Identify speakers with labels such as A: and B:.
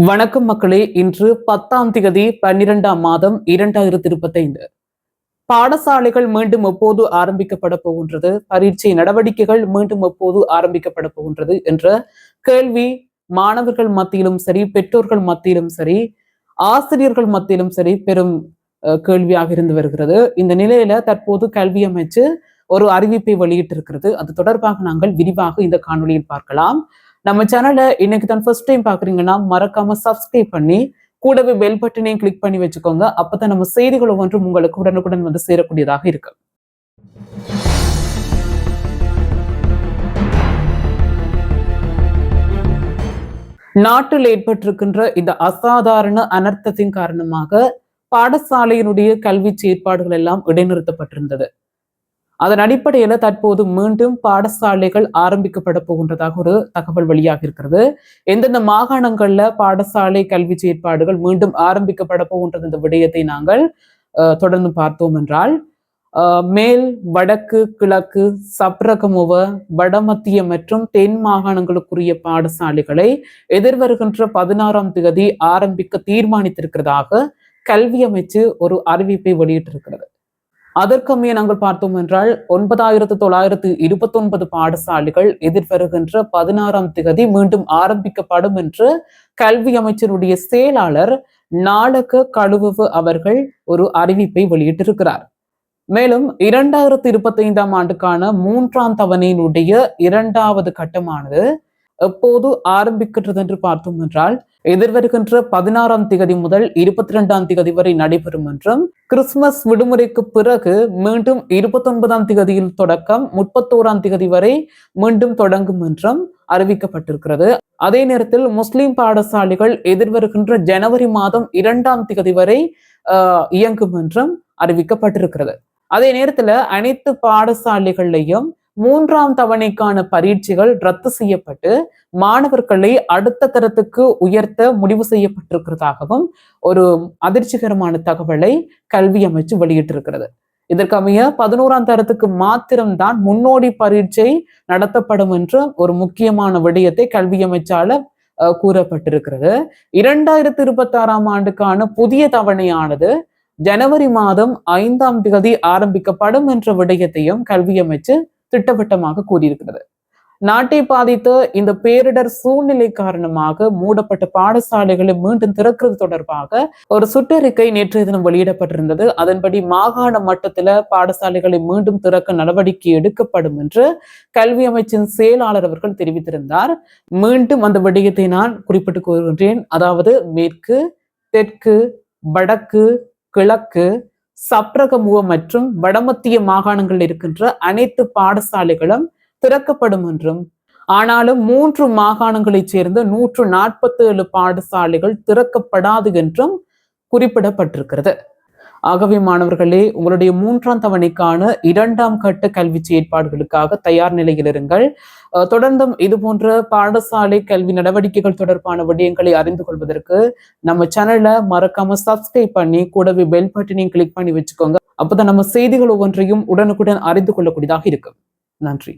A: வணக்கம் மக்களே. இன்று பத்தாம் தேதி பன்னிரெண்டாம் மாதம் இரண்டாயிரத்தி இருபத்தைந்து. பாடசாலைகள் மீண்டும் எப்போது ஆரம்பிக்கப்பட போகின்றது? பரீட்சை நடவடிக்கைகள் மீண்டும் எப்போது ஆரம்பிக்கப்பட போகின்றது என்ற கேள்வி மாணவர்கள் மத்தியிலும் சரி பெற்றோர்கள் மத்தியிலும் சரி ஆசிரியர்கள் மத்தியிலும் சரி பெரும் அஹ், கேள்வியாக இருந்து வருகிறது. இந்த நிலையில தற்போது கல்வி அமைச்சு ஒரு அறிவிப்பை வெளியிட்டிருக்கிறது. அது தொடர்பாக நாங்கள் விரிவாக இந்த காணொலியில் பார்க்கலாம். நம்ம சேனலை இன்னைக்கு தான் ஃபர்ஸ்ட் டைம் பாக்குறீங்கன்னா மறக்காம சப்ஸ்கிரைப் பண்ணி கூடவே பெல் பட்டனையும் கிளிக் பண்ணி வச்சுக்கோங்க. அப்பதான் நம்ம செய்திகள் ஒவ்வொன்றும் உங்களுக்கு உடனுக்குடன் வந்து சேரக்கூடியதாக இருக்கு நாட்டில் ஏற்பட்டிருக்கின்ற இந்த அசாதாரண அனர்த்தத்தின் காரணமாக பாடசாலையினுடைய கல்வி செயற்பாடுகள் எல்லாம் இடைநிறுத்தப்பட்டிருந்தது. அதன் அடிப்படையில் தற்போது மீண்டும் பாடசாலைகள் ஆரம்பிக்கப்பட போகின்றதாக ஒரு தகவல் வெளியாக இருக்கிறது. எந்தெந்த மாகாணங்கள்ல பாடசாலை கல்வி செயற்பாடுகள் மீண்டும் ஆரம்பிக்கப்பட போகின்றது இந்த விடயத்தை நாங்கள் தொடர்ந்து பார்த்தோம் என்றால் மேல் வடக்கு கிழக்கு சப்ரகமுவ வடமத்திய மற்றும் தென் மாகாணங்களுக்குரிய பாடசாலைகளை எதிர்வருகின்ற பதினாறாம் தேதி ஆரம்பிக்க தீர்மானித்திருக்கிறதாக கல்வி அமைச்சு ஒரு அறிவிப்பை வெளியிட்டிருக்கிறது. அதற்கமைய நாங்கள் பார்த்தோம் என்றால் ஒன்பதாயிரத்து தொள்ளாயிரத்து இருபத்தி ஒன்பது பாடசாலைகள் எதிர்வருகின்ற பதினாறாம் திகதி மீண்டும் ஆரம்பிக்கப்படும் என்று கல்வி அமைச்சருடைய செயலாளர் நாடக கழுவுவு அவர்கள் ஒரு அறிவிப்பை வெளியிட்டிருக்கிறார். மேலும் இரண்டாயிரத்து இருபத்தி ஐந்தாம் ஆண்டுக்கான மூன்றாம் தவணையினுடைய இரண்டாவது கட்டமானது எப்போது ஆரம்பிக்கின்றது என்று பார்த்தோம் என்றால் எதிர்வருகின்ற பதினாறாம் திகதி முதல் இருபத்தி ரெண்டாம் திகதி வரை நடைபெறும் என்றும் கிறிஸ்துமஸ் விடுமுறைக்கு பிறகு மீண்டும் இருபத்தி ஒன்பதாம் திகதியில் தொடக்கம் முப்பத்தோராம் திகதி வரை மீண்டும் தொடங்கும் என்றும் அறிவிக்கப்பட்டிருக்கிறது. அதே நேரத்தில் முஸ்லிம் பாடசாலைகள் எதிர்வருகின்ற ஜனவரி மாதம் இரண்டாம் திகதி வரை ஆஹ், இயங்கும் என்றும் அறிவிக்கப்பட்டிருக்கிறது. அதே நேரத்துல அனைத்து பாடசாலைகள்லையும் மூன்றாம் தவணைக்கான பரீட்சைகள் ரத்து செய்யப்பட்டு மாணவர்களை அடுத்த தரத்துக்கு உயர்த்த முடிவு செய்யப்பட்டிருக்கிறதாகவும் ஒரு அதிர்ச்சிகரமான தகவலை கல்வி அமைச்சு வெளியிட்டிருக்கிறது. இதற்கமைய பதினோராம் தரத்துக்கு மாத்திரம்தான் முன்னோடி பரீட்சை நடத்தப்படும் என்று ஒரு முக்கியமான விடயத்தை கல்வி அமைச்சால கூறப்பட்டிருக்கிறது. இரண்டாயிரத்தி இருபத்தி ஆறாம் ஆண்டுக்கான புதிய தவணையானது ஜனவரி மாதம் ஐந்தாம் தேதி ஆரம்பிக்கப்படும் என்ற விடயத்தையும் கல்வி அமைச்சு திட்டவட்டமாக கூறியிருக்கிறது. நாட்டை பாதித்த இந்த பேரிடர் சூழ்நிலை காரணமாக மூடப்பட்ட பாடசாலைகளை மீண்டும் திறக்கிறது தொடர்பாக ஒரு சுற்றறிக்கை நேற்றைய தினம் வெளியிடப்பட்டிருந்தது. அதன்படி மாகாண மட்டத்தில் பாடசாலைகளை மீண்டும் திறக்க நடவடிக்கை எடுக்கப்படும் என்று கல்வி அமைச்சின் செயலாளர் அவர்கள் தெரிவித்திருந்தார். மீண்டும் அந்த விடயத்தை நான் குறிப்பிட்டு கூறுகின்றேன். அதாவது மேற்கு தெற்கு வடக்கு கிழக்கு சப்ரகமுவ மற்றும் வடமத்திய மாகாணங்களில் இருக்கின்ற அனைத்து பாடசாலைகளும் திறக்கப்படும் என்றும் ஆனாலும் மூன்று மாகாணங்களைச் சேர்ந்த நூற்று நாற்பத்தி ஏழு பாடசாலைகள் திறக்கப்படாது என்றும் குறிப்பிடப்பட்டிருக்கிறது. ஆகவே மாணவர்களே உங்களுடைய மூன்றாம் தவணைக்கான இரண்டாம் கட்ட கல்வி செயற்பாடுகளுக்காக தயார் நிலையில் இருங்கள். தொடர்ந்தும் இது போன்ற பாடசாலை கல்வி நடவடிக்கைகள் தொடர்பான விடயங்களை அறிந்து கொள்வதற்கு நம்ம சேனலை மறக்காம சப்ஸ்கிரைப் பண்ணி கூடவே பெல் பட்டனையும் கிளிக் பண்ணி வச்சுக்கோங்க. அப்பதான் நம்ம செய்திகள் ஒவ்வொன்றையும் உடனுக்குடன் அறிந்து கொள்ளக்கூடியதாக இருக்கும். நன்றி.